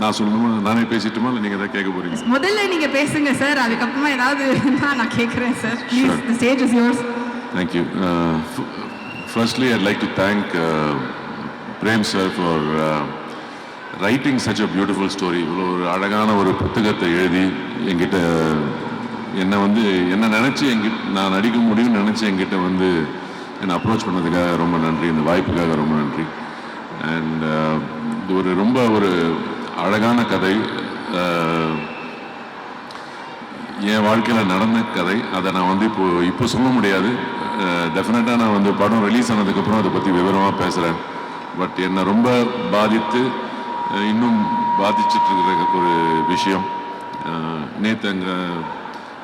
நான் சொல்லணுமா? நானே பேசிட்டுமா? இல்லை நீங்கள் எதாவது கேட்க போறீங்க முதல்ல நீங்க பேசுங்க சார். அதுக்கப்புறமா ஏதாவது நான் கேட்குறேன் sir. Please. The stage is yours. Uh, firstly, I'd like to thank uh, Prem sir for uh, writing such a beautiful story. இவ்வளோ ஒரு அழகான ஒரு புத்தகத்தை எழுதி என்கிட்ட என்னை வந்து என்ன நினச்சி எங்கிட்ட நான் நடிக்க முடியும்னு நினச்சி என்கிட்ட வந்து என்னை அப்ரோச் பண்ணதுக்காக ரொம்ப நன்றி. இந்த வாய்ப்புக்காக ரொம்ப நன்றி. அண்ட் இது ஒரு ரொம்ப ஒரு அழகான கதை என் வாழ்க்கையில் நடந்த கதை. அதை நான் வந்து இப்போ இப்போ சொல்ல முடியாது. டெஃபினட்டாக நான் வந்து படம் ரிலீஸ் ஆனதுக்கப்புறம் அதை பற்றி விவரமாக பேசுகிறேன் பட் என்னை ரொம்ப பாதித்து இன்னும் பாதிச்சிட்ருக்கிற ஒரு விஷயம். நேற்று அங்கே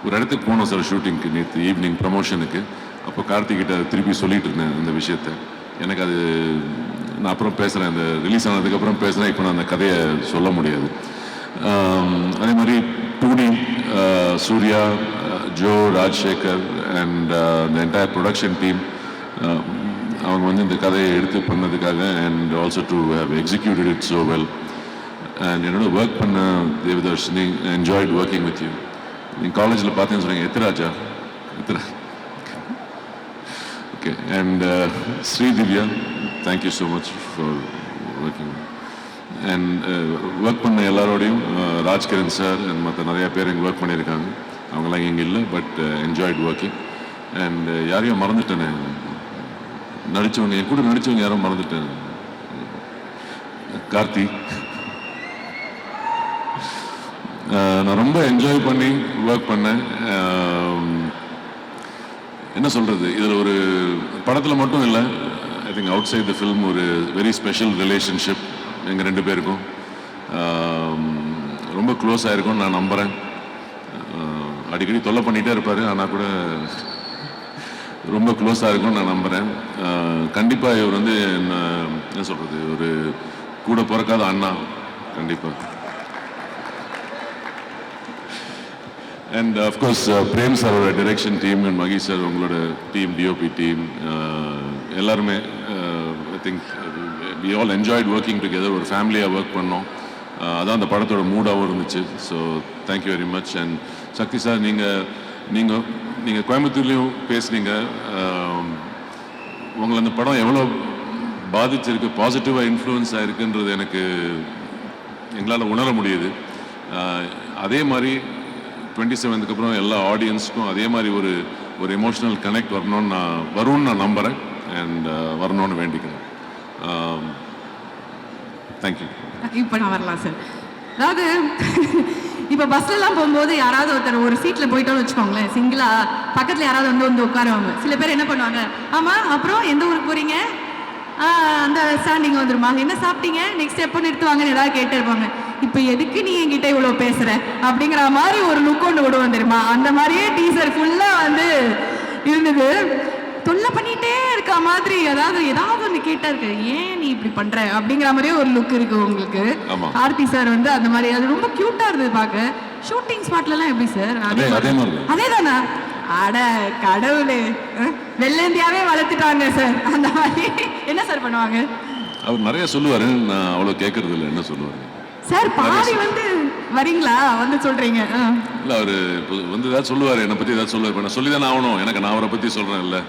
ஒரு இடத்துக்கு போனோம் சார் ஷூட்டிங்க்கு நேற்று ஈவினிங் ப்ரமோஷனுக்கு அப்போ கார்த்திகிட்ட திருப்பி சொல்லிகிட்டு இருந்தேன் இந்த விஷயத்த. எனக்கு அது நான் அப்புறம் பேசுகிறேன் இந்த ரிலீஸ் ஆனதுக்கப்புறம் பேசுகிறேன் இப்போ நான் அந்த கதையை சொல்ல முடியாது. அதே மாதிரி two D Suriya Jo Rajasekar and the entire production team அவங்க வந்து இந்த கதையை எடுத்து பண்ணதுக்காக and also to have executed it so well and என்னோட ஒர்க் பண்ண Devadarshini enjoyed working with you நீங்கள் காலேஜில் பார்த்தேன்னு சொன்னீங்க. எத்திராஜா Ithra okay and Sridivya thank you so much for working and work பண்ண எல்லாரோடையும் uh, ராஜ்கிரண் சார் அண்ட் மற்ற நிறையா பேர் இங்கே ஒர்க் பண்ணியிருக்காங்க. அவங்களாம் இங்கே இல்லை பட் என்ஜாய்ட் ஒர்க்கிங் அண்ட் யாரையும் மறந்துட்டேனே. நடித்தவங்க என் கூட நடித்தவங்க யாரும் மறந்துட்டேன். கார்த்தி. Uh, நான் ரொம்ப என்ஜாய் பண்ணி ஒர்க் பண்ணேன். Um, என்ன சொல்கிறது இதில் ஒரு படத்தில் மட்டும் இல்லை think outside the film ஒரு வெரி ஸ்பெஷல் ரிலேஷன்ஷிப் எங்கள் ரெண்டு பேருக்கும். ரொம்ப க்ளோஸ் ஆகிருக்கும்னு நான் நம்புகிறேன் அடிக்கடி தொல்லை பண்ணிகிட்டே இருப்பார் ஆனால் கூட ரொம்ப க்ளோஸாக இருக்கும்னு நான் நம்புகிறேன் கண்டிப்பாக இவர் வந்து என்ன என்ன சொல்கிறது ஒரு கூட பிறக்காத அண்ணா கண்டிப்பாக அண்ட் அஃப்கோர்ஸ் பிரேம் சாரோட direction team and Mahesh sir உங்களோட டீம் டிஓபி டீம் எல்லாருமே I think we all enjoyed working together ஒரு ஃபேமிலியாக ஒர்க் பண்ணோம். Uh, அதான் அந்த படத்தோட மூடாகவும் இருந்துச்சு. So thank you very much and Sakthi sir நீங்கள் நீங்கள் நீங்கள் கோயம்புத்தூர்லேயும் பேசுனீங்க. Um, உங்களை அந்த படம் எவ்வளோ பாதிச்சிருக்கு பாசிட்டிவாக இன்ஃப்ளூயன்ஸ் ஆகிருக்குன்றது எனக்கு எங்களால் உணர முடியுது. Uh, அதே மாதிரி டுவெண்ட்டி செவன்த்துக்கு அப்புறம் எல்லா ஆடியன்ஸ்க்கும் அதே மாதிரி ஒரு ஒரு எமோஷனல் கனெக்ட் வரணும்னு நான் வரும்னு நான் நம்புகிறேன் அண்ட் uh, வரணும்னு வேண்டிக்கிறேன். Um, தேங்க்யூ இப்போ நான் வரலாம் சார் அதாவது இப்போ பஸ்லலாம் போகும்போது யாராவது ஒருத்தர் ஒரு சீட்டில் போயிட்டோம்னு வச்சுக்கோங்களேன். சிங்கிளாக பக்கத்தில் யாராவது வந்து வந்து உட்காருவாங்க. சில பேர் என்ன பண்ணுவாங்க? ஆமாம் அப்புறம் எந்த ஊருக்கு போகிறீங்க அந்த ஸ்டாண்டிங் வந்துருமா. என்ன சாப்பிட்டீங்க? நெக்ஸ்ட் எப்போ நிறுத்துவாங்கன்னு ஏதாவது கேட்டு இருப்பாங்க இப்போ எதுக்கு நீ என்கிட்ட இவ்வளோ பேசுற? அப்படிங்கிற மாதிரி ஒரு லுக் ஒன்று விடுவோம் தெரியுமா? அந்த மாதிரியே டீசர் ஃபுல்லாக வந்து இருந்தது. தொல்லை பண்ணிட்டே இருக்க மாதிரி அதாவது ஏதாவது ஒன்று கேட்டா இருக்கு. ஏன் நீ இப்படி பண்ற? அப்படிங்கிற மாதிரியே ஒரு லுக் இருக்கு உங்களுக்கு. ஆர்த்தி சார் வந்து அந்த மாதிரி அது ரொம்ப கியூட்டா இருந்தது பார்க்க. ஷூட்டிங் ஸ்பாட்லலாம் எப்படி சார் அதே தான். அட கடவுளே. அஹ், வெள்ளந்தியாவே வளர்த்துட்டாங்க சார் அந்த மாதிரி. என்ன சார் பண்ணுவாங்க? அவர் நிறைய சொல்லுவார். நான் அவ்வளோ கேட்கறது இல்லை. என்ன சொல்லுவார்? சார் பாதி வந்து வரீங்களா? வந்து சொல்றீங்க. இல்லை அவர் வந்து ஏதாவது சொல்லுவார் என்னை பற்றி ஏதாவது சொல்லுவார். நான் சொல்லி தானே ஆகணும். எனக்கு நான் அவரை பற்றி சொல்கிறேன் இல்லை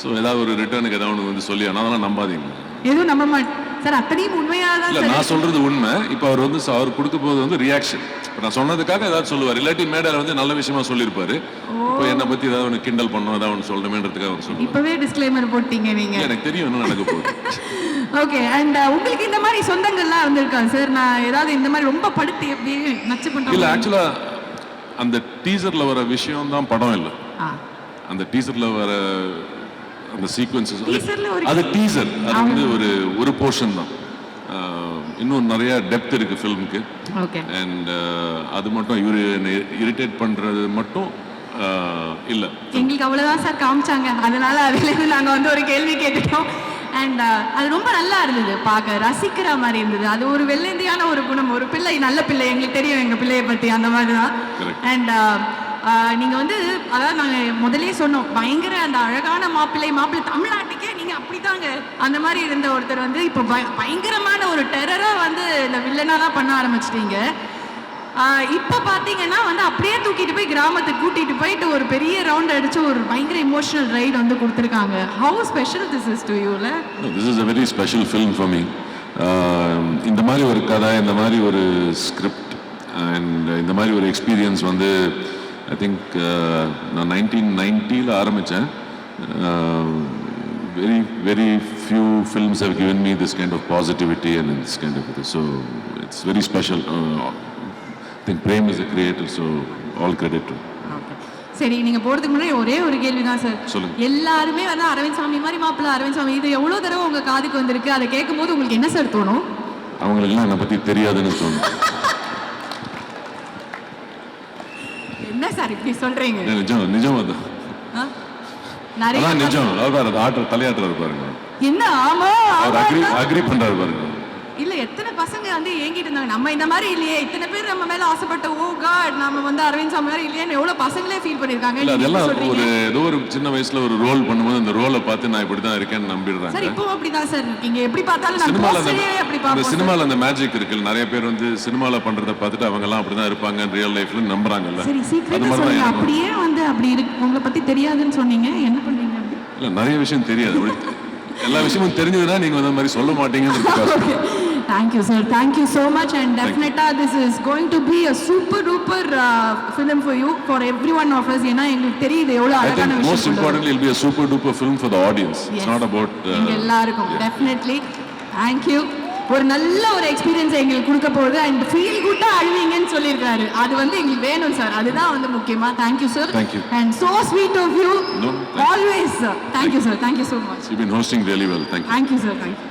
ஸோ ஏதாவது ஒரு ரிட்டர்னுக்கு ஏதாவது ஒன்று வந்து சொல்லி ஆனால் அதெல்லாம் நம்பாதீங்க. எதுவும் நம்ப மாட்டேன் சார் அத்தனையும் உண்மையா தான் இல்ல நான் சொல்றது உண்மை. இப்போ அவர் வந்து அவர் கொடுக்க போது வந்து ரியாக்ஷன் இப்போ நான் சொன்னதுக்காக ஏதாவது சொல்லுவார். இல்லாட்டி மேடையில் வந்து நல்ல விஷயமா சொல்லியிருப்பாரு. இப்போ என்னை பத்தி ஏதாவது ஒன்று கிண்டல் பண்ணணும் ஏதாவது ஒன்று சொல்லணுமேன்றதுக்காக அவர் சொல்லுவார். இப்பவே டிஸ்க்ளைமர் போட்டீங்க நீங்க. எனக்கு தெரியும் என்ன நடக்க போகுது. ஓகே அண்ட் உங்களுக்கு இந்த மாதிரி சொந்தங்கள்லாம் வந்திருக்கா சார் நான் ஏதாவது இந்த மாதிரி ரொம்ப படுத்தி எப்படி நச்சு இல்ல பண்றேன் ஆக்சுவலா அந்த டீசர்ல வர விஷயம் தான் படம் இல்லை. அந்த டீசர்ல வர அந்த சீக்வன்சஸ் அது டீசர் அது வந்து ஒரு ஒரு போர்ஷன் தான். இன்னும் நிறைய டெப்த் இருக்குது ஃபில்முக்கு ஓகே அண்ட் அது மட்டும் இவர் இரிட்டேட் பண்ணுறது மட்டும் இல்லை. எங்களுக்கு அவ்வளோதான் சார் காமிச்சாங்க. அதனால அதுலேருந்து நாங்கள் வந்து ஒரு கேள்வி கேட்டுட்டோம். அண்ட் அது ரொம்ப நல்லா இருந்தது. பார்க்க ரசிக்கிற மாதிரி இருந்தது. அது ஒரு வெள்ளந்தியான ஒரு குணம். ஒரு பிள்ளை நல்ல பிள்ளை. எங்களுக்கு தெரியும் எங்கள் பிள்ளையை பற்றி அந்த மாதிரி தான். அண்ட் நீங்கள் வந்து அதாவது நாங்கள் முதல்லயே சொன்னோம் பயங்கர அந்த அழகான மாப்பிள்ளை மாப்பிள்ளை தமிழ்நாட்டுக்கே நீங்கள் அப்படிதாங்க அந்த மாதிரி இருந்த ஒருத்தர் வந்து இப்போ பய பயங்கரமான ஒரு டெரராக வந்து இந்த வில்லனாக தான் பண்ண ஆரம்பிச்சிட்டீங்க. இப்போ பார்த்தீங்கன்னா வந்து அப்படியே தூக்கிட்டு போய் கிராமத்துக்கு கூட்டிட்டு போயிட்டு ஒரு பெரிய ரவுண்ட் அடிச்சு ஒரு பயங்கர இமோஷனல் ரைடு வந்து கொடுத்துருக்காங்க. How special this is to யூல this is a very special film for me இந்த மாதிரி ஒரு கதை இந்த மாதிரி ஒரு ஸ்கிரிப்ட் அண்ட் இந்த மாதிரி ஒரு எக்ஸ்பீரியன்ஸ் வந்து ஐ திங்க் நான் நைன்டீன் நைன்ட்டியில் ஆரம்பித்தேன் very very few films have given me this kind of positivity and this kind of இது so it's very special Is a creator so all credit to him. சரி நீங்க போறதுக்கு முன்னாடி ஒரே ஒரு கேள்வி தான் சார் சொல்லுங்க. எல்லாருமே வந்து அரவிந்த் சாமி மாதிரி மாப்பிள்ள அரவிந்த் சாமி இது எவ்வளவு தடவை உங்க காதுக்கு வந்திருக்கு? அதை கேட்கும் போது உங்களுக்கு என்ன சார் தோணும்? அவங்களுக்கெல்லாம் என்னை பற்றி தெரியாதுன்னு தோணும். என்ன சார் இப்படி சொல்றீங்க? நிஜம் நிஜம் அது. ஆ? நிறைய அதான் நிஜம். அவர் ஆட்டு தலையாட்டுறாரு பாருங்க. என்ன ஆமா அவர் அக்ரி அக்ரி பண்றாரு பாருங்க. பசங்க வந்து ஏங்கிட்டு இருந்தாங்க. நம்ம இந்த மாதிரி இல்லையே. இத்தனை பேர் நம்ம மேல ஆசைப்பட்ட ஓ காட் நம்ம வந்து அரவிந்த் சாமி மாதிரி இல்லையேன்னு எவ்வளவு பசங்களே ஃபீல் பண்ணிருக்காங்க இல்ல நீங்க அதெல்லாம் ஒரு ஏதோ ஒரு சின்ன வயசுல ஒரு ரோல் பண்ணும்போது அந்த ரோலை பார்த்து நான் இப்படி தான் இருக்கேன்னு சார் நம்பிடுறாங்க இப்போ அப்படிதான் சார் இருக்கீங்க. எப்படி பார்த்தாலும் சினிமால அந்த சினிமால அந்த மேஜிக் இருக்குல்ல. நிறைய பேர் வந்து சினிமால பண்றத பார்த்துட்டு அவங்க எல்லாம் அப்படிதான் இருப்பாங்க ரியல் லைஃப்ல நம்புறாங்கல்ல. சரி சீக்கிரம் சொல்லுங்க. அப்படியே வந்து அப்படி இருக்கு உங்களை பத்தி தெரியாதுன்னு சொன்னீங்க. என்ன அப்படி? இல்ல நிறைய விஷயம் தெரியாது. எல்லா விஷயமும் தெரிஞ்சதுன்னா நீங்க அந்த மாதிரி சொல்ல மாட்டீங்கன்னு thank you sir thank you so much and definitely this is going to be a super duper film for you for every one of us ஏன்னா எங்களுக்கு தெரியுது எவ்வளவு I அழகான விஷயம் a super duper film for the audience. It's Yes. not about. uh, எங்க எல்லாருக்கும் definitely thank you ஒரு நல்ல ஒரு எக்ஸ்பீரியன்ஸ் எங்களுக்கு கொடுக்க போகுது. அண்ட் ஃபீல் குட்டா அழுவீங்கன்னு சொல்லியிருக்காரு. அது வந்து எங்களுக்கு வேணும் சார் அதுதான் வந்து முக்கியமா. Thank you sir Thank you. And so sweet of you always sir thank you sir thank you so much been hosting really well. Thank you. Thank you sir thank you